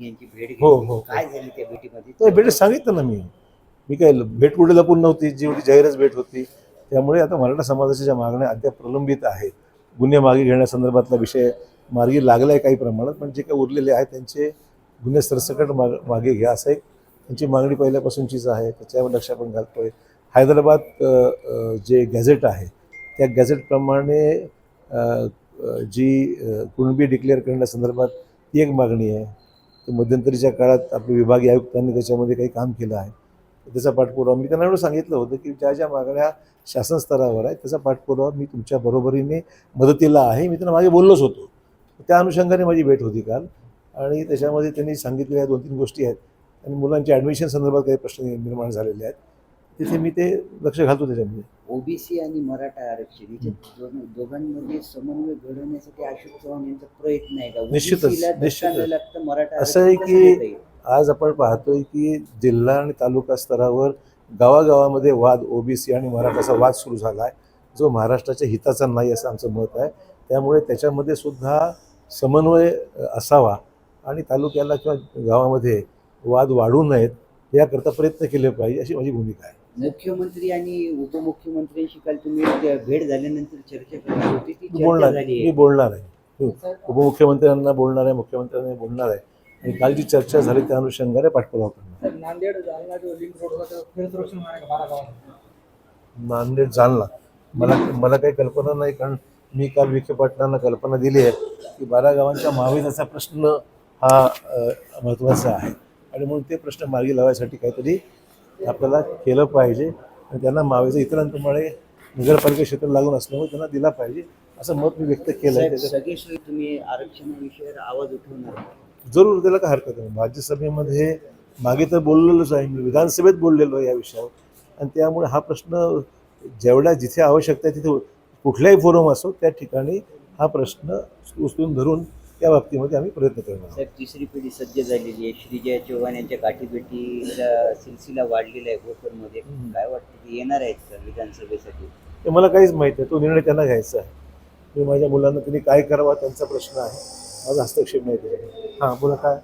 यांची भेट हो, घेतली. हो. काय झाली त्या भेटीमध्ये? भेट सांगितलं ना मी. मी काय भेट कुठे लपून नव्हती जेवढी जाहीरच भेट होती. त्यामुळे आता मराठा समाजाच्या ज्या मागण्या अद्याप प्रलंबित आहेत. गुन्हे मागे घेण्यासंदर्भातला विषय मार्गी लागला आहे काही प्रमाणात पण जे काही उरलेले आहेत त्यांचे गुन्हे सरसकट माग मागे घ्या. असं एक त्यांची मागणी पहिल्यापासूनचीच आहे. त्याच्यावर लक्ष आपण घालतोय. हैदराबाद अ, अ, जे गॅझेट आहे त्या गॅझेटप्रमाणे अ, अ, जी कुणबी डिक्लेअर करण्यासंदर्भात ती एक मागणी आहे. मध्यंतरीच्या काळात आपले विभागीय आयुक्तांनी त्याच्यामध्ये काही काम केलं आहे. त्याचा पाठपुरावा मी त्यांना एवढं सांगितलं होतं की ज्या ज्या मागण्या शासन स्तरावर आहे त्याचा पाठपुरावा मी तुमच्या बरोबरीने मदतीला आहे. मी त्यांना मागे बोललोच होतो. त्या अनुषंगाने माझी भेट होती काल. आणि त्याच्यामध्ये त्यांनी सांगितलेल्या दोन तीन गोष्टी आहेत. आणि मुलांच्या ॲडमिशन संदर्भात काही प्रश्न निर्माण झालेले आहेत. तिथे मी ते लक्ष घालतो त्याच्यामध्ये. ओबीसी आणि मराठा आरक्षण याच्या दोन- दोघांमध्ये समन्वय घडवण्यासाठी अशोक चव्हाण यांचा प्रयत्न आहे का निश्चितच, OBC ला निश्चितच. धक्का न लागता मराठा असं आहे की-? आज आपण पाहतोय की जिल्हा आणि तालुका स्तरावर गावागावामध्ये वाद ओबीसी आणि मराठाचा वाद सुरू झाला आहे जो महाराष्ट्राच्या हिताचा नाही असं आमचं मत आहे त्यामुळे त्याच्यामध्ये सुद्धा समन्वय असावा आणि तालुक्याला किंवा गावामध्ये वाद वाढू नयेत याकरता प्रयत्न केले पाहिजे अशी माझी भूमिका आहे मुख्यमंत्री आणि उपमुख्यमंत्र्यांशी काल तुम्ही त्या भेट झाल्यानंतर चर्चा करणार होती. ती चर्चा बोलणार झाली मी आहे बोलणार आहे. हो. उपमुख्यमंत्र्यांना बोलणार आहे मुख्यमंत्र्यांना बोलणार आहे. आणि काल जी चर्चा झाली त्या अनुषंगाने पाठपुरावा करणार नांदेड जालना जो लिंक रोड होता फिरत रोशन आहे का बारा गावात नांदेड जालना. मला मला काही कल्पना नाही कारण मी काल विखे पाटलांना कल्पना दिली आहे की बारा गावांच्या महाविजाचा प्रश्न हा महत्त्वाचा आहे. आणि म्हणून ते प्रश्न मार्गी लावायसाठी काहीतरी आपल्याला केलं पाहिजे आणि त्यांना महाविजा इतरांप्रमाणे नगरपालिका क्षेत्र लागून असल्यामुळे त्यांना दिला पाहिजे असं मत मी व्यक्त केलं आहे तुम्ही आरक्षणाविषयीवर आवाज उठवणार. जरूर त्याला काय हरकत नाही. राज्यसभेमध्ये मागे तर बोललेलोच आहे. मी विधानसभेत बोललेलो आहे या विषयावर. आणि त्यामुळे हा प्रश्न जेवढ्या जिथे आवश्यकता आहे तिथे कुठल्याही फोरम असो त्या ठिकाणी हा प्रश्न उचलून धरून त्या बाबतीमध्ये आम्ही प्रयत्न करणार आहोत साहेब तिसरी पिढी सज्ज झालेली आहे. श्रीजय चव्हाण यांच्या गाठीभेटीला सिलसिला वाढलेला आहे हम्म. काय वाटतं ते येणार आहेत सर विधानसभेसाठी? ते मला काहीच माहीत आहे तो निर्णय त्यांना घ्यायचा आहे. मी माझ्या मुलांना त्यांनी काय करावा त्यांचा प्रश्न आहे. माझा हस्तक्षेप नाही त्याच्यामध्ये. हां बोला काय?